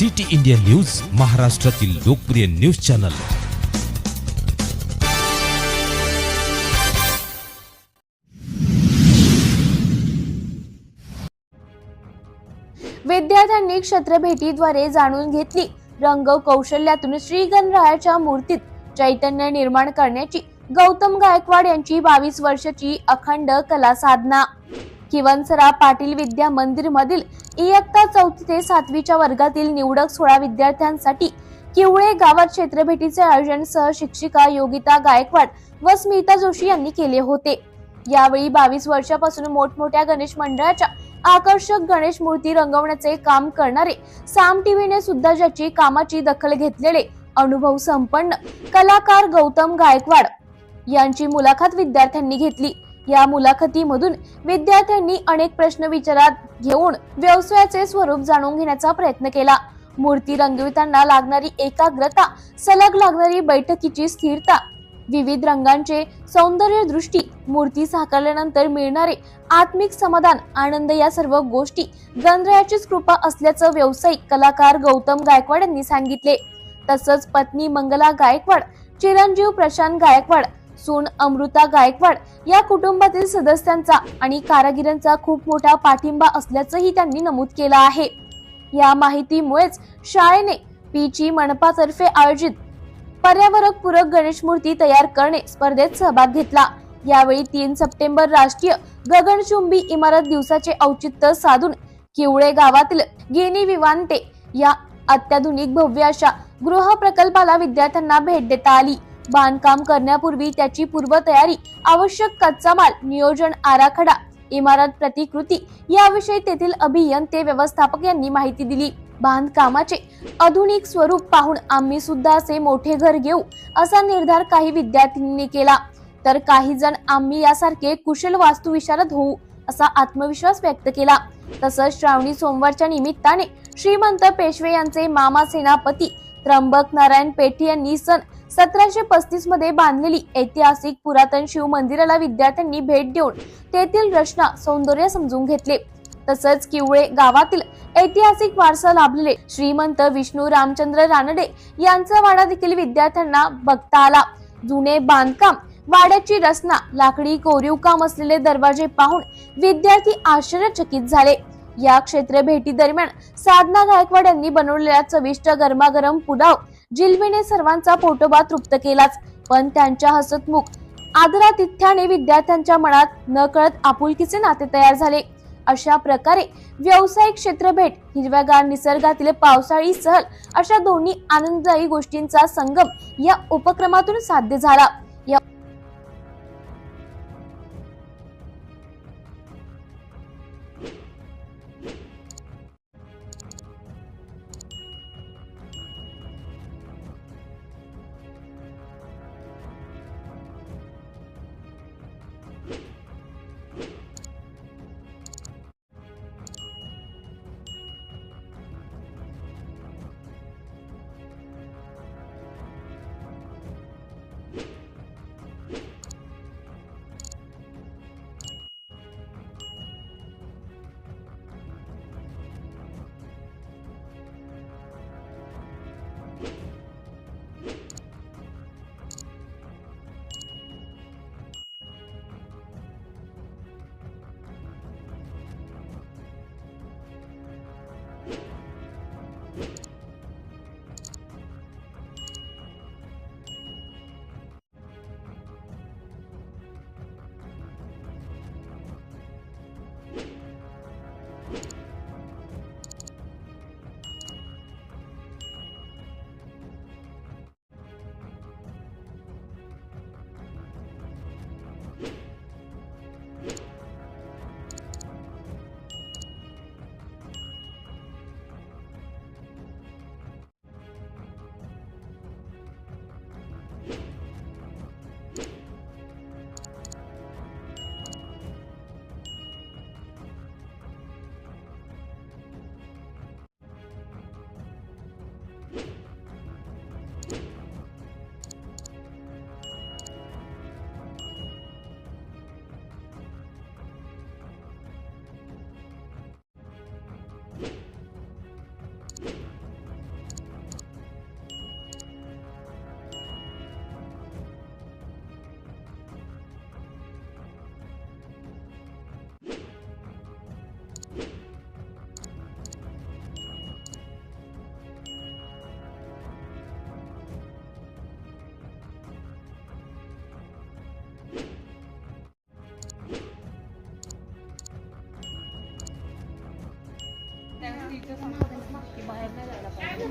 City India news महाराष्ट्रातील लोकप्रिय news channel. विद्यार्थ्यांनी क्षेत्रभेटीद्वारे जाणून घेतली. रंग कौशल्यातून श्री गणरायाच्या मूर्तीत चैतन्य निर्माण करण्याची गौतम गायकवाड यांची बावीस वर्षाची अखंड कला साधना. किवनसरा पाटील विद्या मंदिर मधील इयत्ता चौथी ते सातवीच्या वर्गातील निवडक सोळा विद्यार्थ्यांसाठी किवळे गावात क्षेत्रभेटीचे आयोजन सहशिक्षिका योगिता गायकवाड व स्मिता जोशी यांनी केले होते. यावेळी बावीस वर्षापासून मोठमोठ्या गणेश मंडळाच्या आकर्षक गणेश मूर्ती रंगवण्याचे काम करणारे साम टीव्हीने सुद्धा ज्याची कामाची दखल घेतलेले अनुभव संपन्न कलाकार गौतम गायकवाड यांची मुलाखत विद्यार्थ्यांनी घेतली. या मुलाखतीमधून विद्यार्थ्यांनी अनेक प्रश्न विचारात घेऊन व्यवसायाचे स्वरूप जाणून घेण्याचा प्रयत्न केला. मूर्ती रंगविताना लागणारी एकाग्रता सलग लागणारी बैठकीची स्थिरता विविध रंगांचे सौंदर्य दृष्टी मूर्ती साकारल्यानंतर मिळणारे आत्मिक समाधान आनंद या सर्व गोष्टी गणरायाचीच कृपा असल्याचं व्यावसायिक कलाकार गौतम गायकवाड यांनी सांगितले. तसंच पत्नी मंगला गायकवाड चिरंजीव प्रशांत गायकवाड सून अमृता गायकवाड या कुटुंबातील सदस्यांचा आणि कारागिरांचा खूप मोठा पाठिंबा असल्याचंही त्यांनी नमूद केलं आहे. या माहितीमुळेच शाळेने पीची मनपातर्फे आयोजित पर्यावरक पूरक गणेश मूर्ती तयार करणे स्पर्धेत सहभाग घेतला. यावेळी तीन सप्टेंबर राष्ट्रीय गगनचुंबी इमारत दिवसाचे औचित्य साधून किवळे गावातील गेनी विवांते या अत्याधुनिक भव्य अशा गृह प्रकल्पाला विद्यार्थ्यांना भेट देता आली. बांधकाम करण्यापूर्वी त्याची पूर्वतयारी आवश्यक कच्चा माल नियोजन आराखडा इमारत प्रतिकृती याविषयी तेथील अभियंते व्यवस्थापक यांनी माहिती दिली. बांधकामाचे आधुनिक स्वरूप पाहून आम्ही सुद्धा असे मोठे घर घेऊ असा निर्धार काही विद्यार्थ्यांनी केला. तर काही जण आम्ही यासारखे कुशल वास्तुविशारद होऊ असा आत्मविश्वास व्यक्त केला. तसंच श्रावणी सोमवारच्या निमित्ताने श्रीमंत पेशवे यांचे मामा सेनापती त्र्यंबक नारायण पेठी यांनी सन सतराशे पस्तीसमध्ये बांधलेली ऐतिहासिक पुरातन शिव मंदिराला विद्यार्थ्यांनी भेट देऊन तेथील रचना सौंदर्य समजून घेतले. तसंच किवळे गावातील ऐतिहासिक वारसा लाभलेले श्रीमंत विष्णू रामचंद्र रानडे यांचा वाडा देखील विद्यार्थ्यांना बघता आला. जुने बांधकाम वाड्याची रचना लाकडी कोरीव काम असलेले दरवाजे पाहून विद्यार्थी आश्चर्यचकित झाले. या क्षेत्र भेटी दरम्यान साधना गायकवाड यांनी बनवलेल्या चविष्ट गरमागरम पुलाव जिल्वीने सर्वांचा पोटोबा तृप्त केलाच पण त्यांच्या हसतमुख आदरातिथ्याने विद्यार्थ्यांच्या मनात नकळत आपुलकीचे नाते तयार झाले. अशा प्रकारे व्यावसायिक क्षेत्र भेट हिरव्यागार निसर्गातील पावसाळी सहल अशा दोन्ही आनंददायी गोष्टींचा संगम या उपक्रमातून साध्य झाला. या ना की बाहेर नाही जायला पाहिजे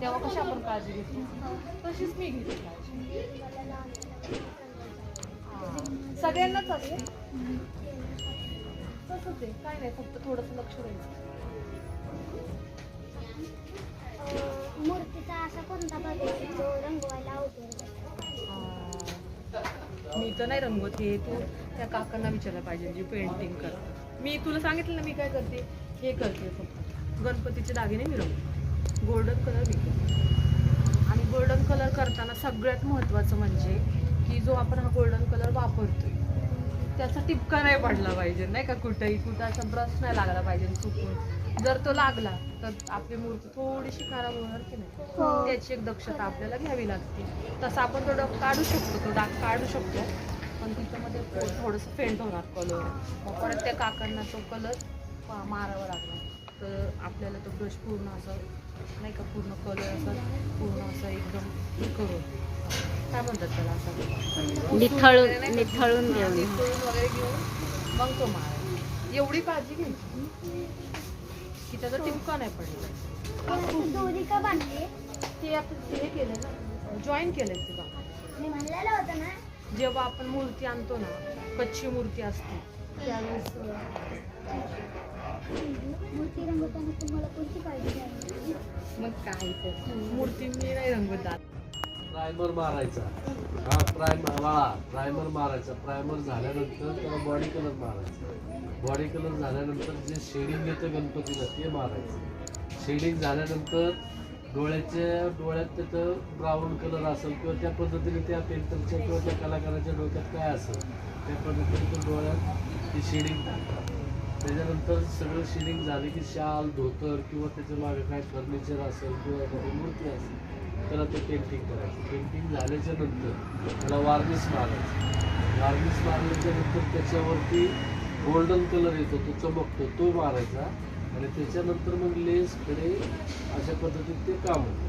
तेव्हा कशी आपण काळजी घेतो तशीच मी घेते काळजी सगळ्यांनाच असते तसंच आहे काय नाही फक्त थोडंसं लक्ष द्यायचं मूर्तीचा असा कोणता रंगवायला मी तर नाही रंगवत हे तू त्या काकांना विचारलं पाहिजे जी पेंटिंग कर मी तुला सांगितलं ना मी काय करते? हे करते फक्त. गणपतीचे दागिने मी रंगवते गोल्डन कलर करते आणि गोल्डन कलर करताना सगळ्यात महत्त्वाचं म्हणजे की जो आपण हा गोल्डन कलर वापरतोय त्याचा टिपका नाही पडला पाहिजे नाही का? कुठेही कुठं असा ब्रश नाही लागला पाहिजे चुकून. जर तो लागला तर आपली मूर्ती थोडीशी खराब होणार की नाही? त्याची एक दक्षता आपल्याला घ्यावी लागते. तसं आपण तो डाग काढू शकतो तो डाग काढू शकतो. पण तिच्यामध्ये थोडंसं फेंट होणार कलर परत त्या काकांना तो कलर मारावा लागला तर आपल्याला तो ब्रश पूर्ण असं नाही का पूर्ण कलर असं पूर्ण असं एकदम हे करून. काय म्हणतात त्याला असं निथळून? निथळून घेऊन. वगैरे घेऊन मग तो मारायचा एवढी काळजी घ्यायची? की त्याचा टिपका नाही पडला. ते आता हे केलं ना जॉईन केलंय ते बा मी म्हणलेलं होतं ना जेव्हा आपण मूर्ती आणतो ना कच्ची मूर्ती असते त्यावेळेस मूर्ती रंगवताना तुम्हाला कोणती काळजी घ्यावी मग काय तर. मूर्ती मी नाही प्रायमर मारायचा. हा प्रायमर वाळा प्रायमर मारायचा. प्रायमर झाल्यानंतर त्याला बॉडी कलर मारायचा. बॉडी कलर झाल्यानंतर जे शेडिंग येतं गणपतीला ते मारायचं. शेडिंग झाल्यानंतर डोळ्याच्या डोळ्यात त्याचं ब्राऊन कलर असेल किंवा त्या पद्धतीने त्या पेंटरच्या किंवा त्या कलाकाराच्या डोक्यात काय असेल त्या पद्धतीने तो डोळ्यात ती शेडिंग त्याच्यानंतर सगळं शिलिंग झाले की शाल धोतर किंवा त्याच्यामागे काय फर्निचर असेल किंवा एखादी मूर्ती असेल त्याला ते पेंटिंग करायचं. पेंटिंग झाल्याच्यानंतर त्याला वार्निश मारायचं. वार्निश मारल्याच्या नंतर त्याच्यावरती गोल्डन कलर येतो तो चमकतो तो मारायचा आणि त्याच्यानंतर मग लेसकडे अशा पद्धतीत ते काम होतं.